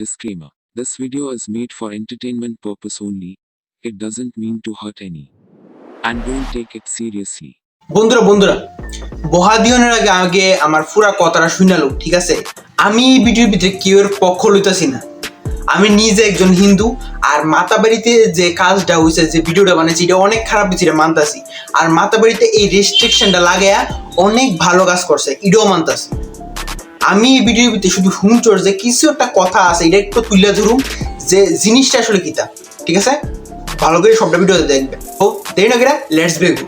Disclaimer, This video is made for entertainment purpose only. It doesn't mean to hurt any. And don't take it seriously. বন্ধুরা বন্ধুরা, বহাদিয়নের আগে আগে আমার পুরা কথাটা শুনালো ঠিক আছে আমি এই ভিডিওর ভিতরে কেউর পক্ষ লইতাছি না আমি নিজে একজন হিন্দু, আর মাতাবাড়িতে যে কাজটা হয়েছে যে ভিডিওটা বানাইছি, এটা অনেক খারাপ এটা মানতাছি আর মাতাবাড়িতে এই রেস্ট্রিকশনটা লাগায়া অনেক ভালো কাজ করছে, এটাও মানতাছি আমি এই ভিডিওর ভিতরে শুধু শুনছর যে কিছু একটা কথা আছে, এটা একটু তুলে ধরুম যে জিনিসটা আসলে কিতা ঠিক আছে? ভালো করে সবটা ভিডিওতে দেখবে। ও, দেরি না কেরা লেটস বেগু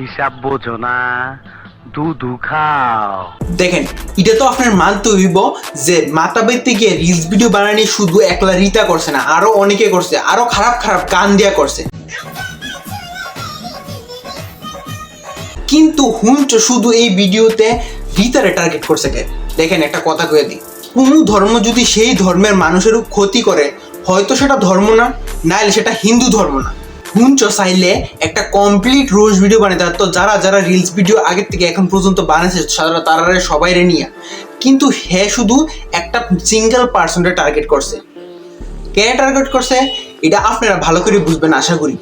হিসাব বোঝো না। দুধু খাও। দেখেন, এটা তো আপনার মানতে হইব যে গিয়ে রিলস ভিডিও বানানি শুধু একলা রিতা করছে না, আরও অনেকে করছে, আরও খারাপ খারাপ গান দিয়া করছে। কিন্তু হুঞ্চ শুধু এই ভিডিওতে রিতারে টার্গেট করছে কে? দেখেন, একটা কথা কয়ে দিই। কোনো ধর্ম যদি সেই ধর্মের মানুষের ক্ষতি করে, হয়তো সেটা ধর্ম না, নাইলে সেটা হিন্দু ধর্ম না। হুঞ্চ চাইলে একটা কমপ্লিট রোজ ভিডিও বানাতে পারতো যারা যারা রিলস ভিডিও আগের থেকে এখন পর্যন্ত বানাইছে তারা তারা সবাই রে নিয়ে। কিন্তু হে শুধু একটা সিঙ্গেল পার্সনকে টার্গেট করছে। কে টার্গেট করছে? এটা আপনারা ভালো করে বুঝবেন, আশা করি।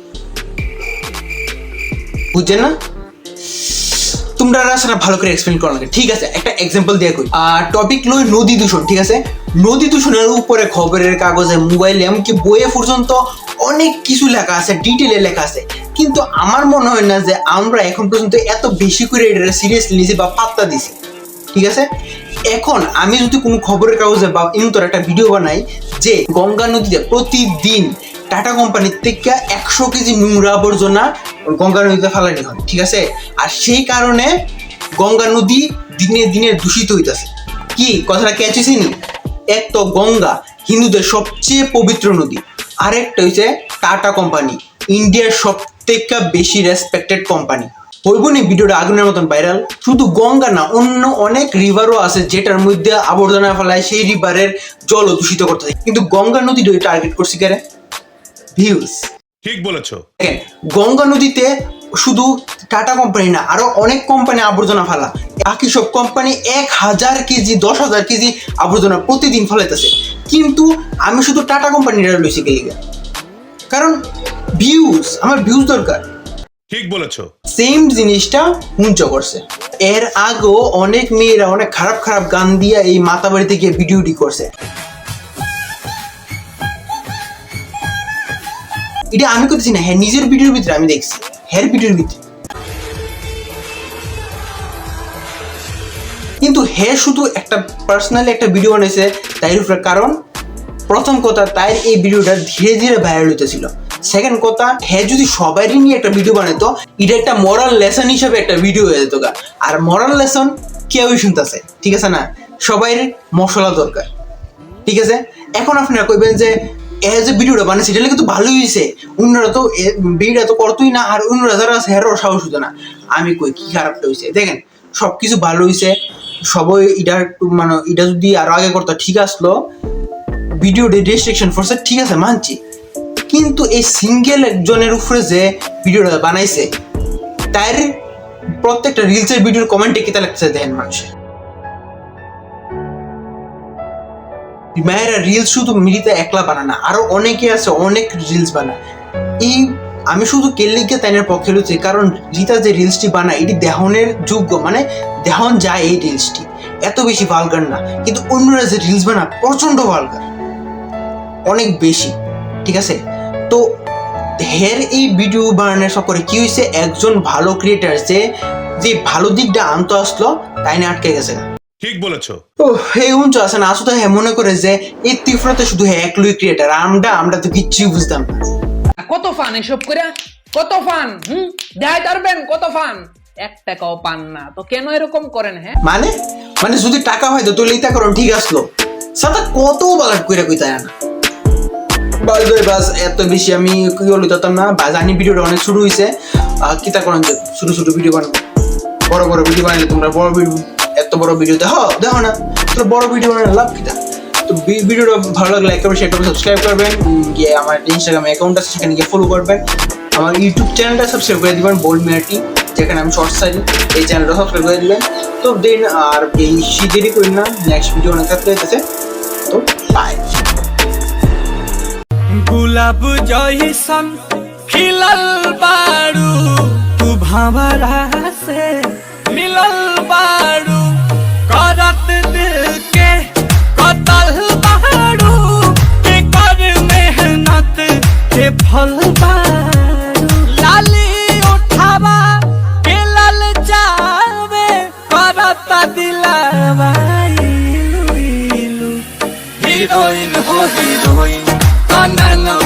বুঝছেন না? তোমরা ভালো করে এক্সপ্লেন করো ঠিক আছে, একটা এক্সাম্পল দিয়ে করি আর টপিক লই নদী দূষণ, ঠিক আছে? নদী দূষণের উপরে খবরের কাগজে, মোবাইলে, এমনকি বইয়ে পর্যন্ত অনেক কিছু লেখা আছে, ডিটেলে লেখা আছে। কিন্তু আমার মনে হয় না যে আমরা এখন পর্যন্ত এত বেশি করে এটা সিরিয়াসলি নিয়েছি বা পাত্তা দিছি ঠিক আছে? এখন আমি যদি কোনো খবরের কাগজে বা ইন্তর একটা ভিডিও বানাই যে গঙ্গা নদীতে প্রতিদিন টাটা কোম্পানির থেকে একশো কেজি নোংরা আবর্জনা গঙ্গা নদীতে ফেলানি হয়। ঠিক আছে? আর সেই কারণে গঙ্গা নদী দিনে দিনে দূষিত হইতেছে। কি? কথাটা ক্যাচেছি নি? এক তো গঙ্গা হিন্দুদের সবচেয়ে পবিত্র নদী। আরেকটা হচ্ছে টাটা কোম্পানি ইন্ডিয়ার সব থেকে বেশি রেসপেক্টেড কোম্পানি। হইব নি ভিডিওটা আগুনের মতন ভাইরাল শুধু গঙ্গা না অন্য অনেক রিভারও আছে যেটার মধ্যে আবর্জনা ফেলায় সেই রিভারের জলও দূষিত করতেছে কিন্তু গঙ্গা নদীটা টার্গেট করছি কেন ভিউজ ঠিক বলেছ। গঙ্গা নদীতে শুধু টাটা কোম্পানি না আরও অনেক কোম্পানি আবর্জনা ফেলা। বাকি সব কোম্পানি এক হাজার কেজি দশ হাজার কেজি আবর্জনা প্রতিদিন ফেলাইতেছে। কিন্তু আমি শুধু টাটা কোম্পানিটা লইছি গেলিগা কারণ ভিউজ আমার ভিউজ দরকার। ঠিক বলেছ। সেম জিনিসটা হুঞ্চ করছে। এর আগেও অনেক মেয়েরা অনেক খারাপ খারাপ গান দিয়ে এই মাতা বাড়িতে গিয়ে ভিডিওটি করছে। এটা আমি করতেছি না হ্যাঁ নিজের ভিডিওর ভিতরে আমি দেখছি। হ্যার ভিডিওর কিন্তু হে শুধু একটা পার্সোনালি একটা ভিডিও বানাইছে তাই উপরে, কারণ প্রথম কথা তাই এই ভিডিওটা ধীরে ধীরে ভাইরাল হইতেছিল। সেকেন্ড কথা, হে যদি সবারই নিয়ে একটা ভিডিও বানাইতো, এটা একটা মরাল লেসন হিসাবে একটা ভিডিও হয়ে যেত। আর মরাল লেসন কেউই শুনতেছে, ঠিক আছে না? সবাই মশলা দরকার, ঠিক আছে? এখন আপনারা কইবেন যে এ যে ভিডিওটা বানাইছে, এটা কিন্তু ভালোই হয়েছে অন্যরা তো ভিডিওটা তো করতোই না, আর অন্যরা যারা আছে, হেরও সাহস হতো না। আমি কই, কি খারাপটা হয়েছে দেখেন সব কিছু ভালো হয়েছে সবাই এটা একটু মানে এটা যদি আরও আগে করতো, ঠিক আসলো। ভিডিও রেস্ট্রিকশন ফোর্সে ঠিক আছে, মানছি। কিন্তু এই সিঙ্গেল একজনের উপরে যে ভিডিওটা বানাইছে, তার প্রত্যেকটা রিলসের ভিডিওর কমেন্টে কিতা লাগছে দেখেন মানুষের মায়েরা রিলস শুধু মিলিতে একলা বানায় না, আরও অনেকে আছে, অনেক রিলস বানায়। এই আমি শুধু কেল্লিকে তাইনের পক্ষে রয়েছে কারণ রিতা যে রিলসটি বানায়, এটি দেহনের যোগ্য মানে দেহন যায় এই রিলসটি এত বেশি ভালগার না, কিন্তু অন্যরা যে রিলস বানায় প্রচণ্ড ভালগার অনেক বেশি, ঠিক আছে? তো হের এই ভিডিও বানানোর সকলে কি হয়েছে একজন ভালো ক্রিয়েটার যে যে ভালো দিকটা আনতে আসলো, তাই না আটকে গেছে। ঠিক বলেছ। ও হে উঞ্চ আছে না আসলে হ্যাঁ মনে করে যে এই তীব্রতা শুধু একলুই ক্রিয়েটার আমরা আমরা তো কিচ্ছুই বুঝতাম না। কত ফান এসব করে কত ফান হুম? দেখাই পারবেন কত ফান এক টাকাও পান না তো কেন এরকম করেন হ্যাঁ? মানে? মানে যদি টাকা হয় তো তুই লিতা করুন ঠিক আসলো। সাদা কত বালাট কইরা কইতা না। বাস ভাই বাস এত বেশি আমি কি তাতাম না বা জানি ভিডিওটা অনেক শুরু হয়েছে কিতা করেন ছোট ছোট ভিডিও বানাবো। বড় বড় ভিডিও বানাইলে তোমরা বড় ভিডিও বড় ভিডিও দেহ দেখো না। তো বড় ভিডিও বানানোর লাভ কি তা? তো ভিডিওটা ভালো লাগলে লাইক করবেন শেয়ার করবেন সাবস্ক্রাইব করবেন, গিয়ে আমার ইনস্টাগ্রাম অ্যাকাউন্ট আছে, সেখানে গিয়ে ফলো করবেন। আমার ইউটিউব চ্যানেলটা সাবস্ক্রাইব করে দেবেন বোল্ড মিয়াটি যেখানে আমি শর্টস সাইজ এই চ্যানেলটা সাবস্ক্রাইব করে দিলেন তো দেন আর বেশি দেরি করি না নেক্সট ভিডিও অনেক থাকতে যেতে তো বাই গুলাব জয়সন খিলাল বাড়ু তু ভাবরা সে রইল হৃদয় কান্দার